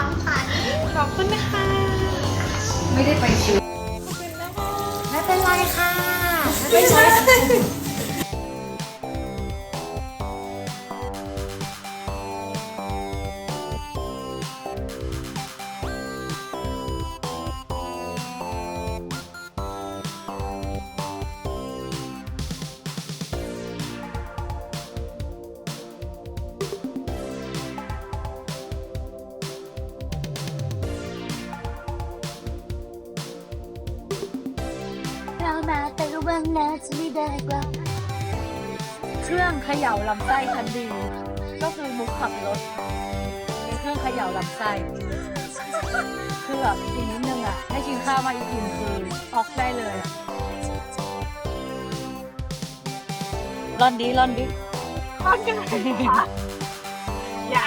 ของขวัญขอบคุณนะคะไม่ได้ไปซื้อไม่เป็นไรค่ะไม่ใช่ เรามาแต่ระวังนะจะไม่ได้กลับเครื่องเขย่าลำไส้ทันดี ก็คือมุกขับรถเป็นเครื่องเขย่าลำไส้คือแบบอีกนิดนึงอะให้กินข้าวมาอีกอิ่มคือออกได้เลยร่อนดีร่อนดิตอนกันเลยอย่า